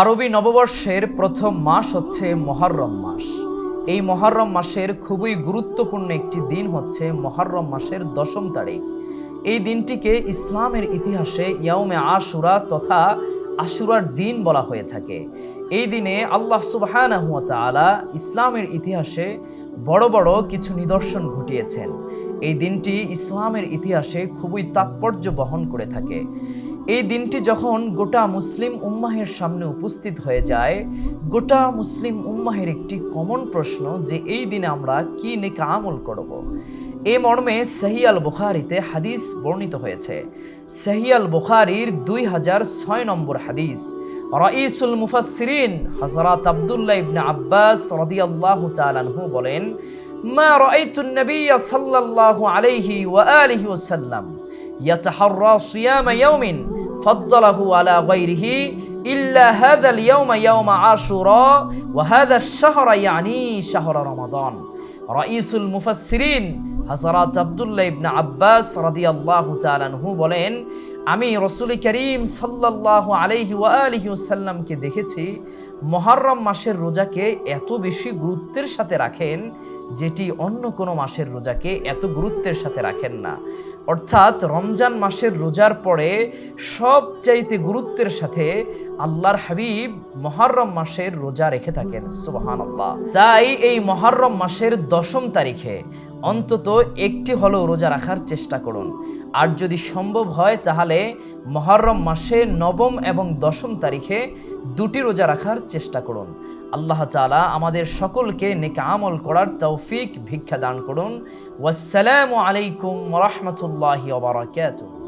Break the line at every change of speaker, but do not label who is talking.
আরবি নববর্ষের প্রথম মাস হচ্ছে মহরম মাস। এই মহরম মাসের খুবই গুরুত্বপূর্ণ একটি দিন হচ্ছে মহরম মাসের দশম তারিখ। এই দিনটিকে ইসলামের ইতিহাসে ইয়াউমে আশুরা তথা আশুরার দিন বলা হয়ে থাকে। এই দিনে আল্লাহ সুবহানাহু ওয়া তাআলা ইসলামের ইতিহাসে বড় বড় কিছু নিদর্শন ঘটিয়েছেন। এই দিনটি ইসলামের ইতিহাসে খুবই তাৎপর্য বহন করে থাকে। এই দিনটি যখন গোটা মুসলিম উম্মাহের সামনে উপস্থিত হয়ে যায়, গোটা মুসলিম উম্মাহের একটি কমন প্রশ্ন যে এই দিনে আমরা কি নেকা আমল করব। এ মর্মে সহিয়াল বুখারিতে হাদিস বর্ণিত হয়েছে সহিয়াল বুখারির দুই হাজার ছয় নম্বর হাদিস, রাইসুল মুফাসসিরিন হযরত আব্দুল্লাহ ইবনে আব্বাস রাদিয়াল্লাহু তাআলা আনহু বলেন মা রাআইতুন নাবিয়্যা সাল্লাল্লাহু আলাইহি ওয়া আলিহি ওয়াসাল্লাম ইয়াতাহাররা সিয়ামা ইয়াউমিন ফাদ্দালাহু আলা গায়রিহি ইল্লা হাযা আল-ইয়াউম ইয়াউম আশুরা ওয়া হাযা আশ-শাহর ইয়ানি শাহর রমাদান। রাইসুল মুফাসসিরিন হযরত আব্দুল্লাহ ইবনে আব্বাস রাদিয়াল্লাহু তাআলা আনহু বলেন, আমি রসুল কারীম সাল্লাল্লাহু আলাইহি ওয়া আলিহি ওয়াসাল্লামকে দেখেছি মহরম মাসের রোজাকে এত বেশি গুরুত্বের সাথে রাখেন যেটি অন্য কোনো মাসের রোজাকে এত গুরুত্বের সাথে রাখেন না। অর্থাৎ রমজান মাসের রোজার পরে সবচাইতে গুরুত্বের সাথে আল্লাহর হাবিব মহরম মাসের রোজা রেখে থাকেন, সুবহানাল্লাহ। তাই এই মহরম মাসের দশম তারিখে অন্তত একটি হলেও রোজা রাখার চেষ্টা করুন। আর যদি সম্ভব হয়, তাহলে মহরম মাসে নবম এবং দশম তারিখে দুটি রোজা রাখার চেষ্টা করুন। আল্লাহ তালা আমাদের সকলকে নেক আমল করার তৌফিক ভিক্ষা দান করুন। ওয়াসালামু আলাইকুম রহমতুল্লাহি ওবরাকাতুহু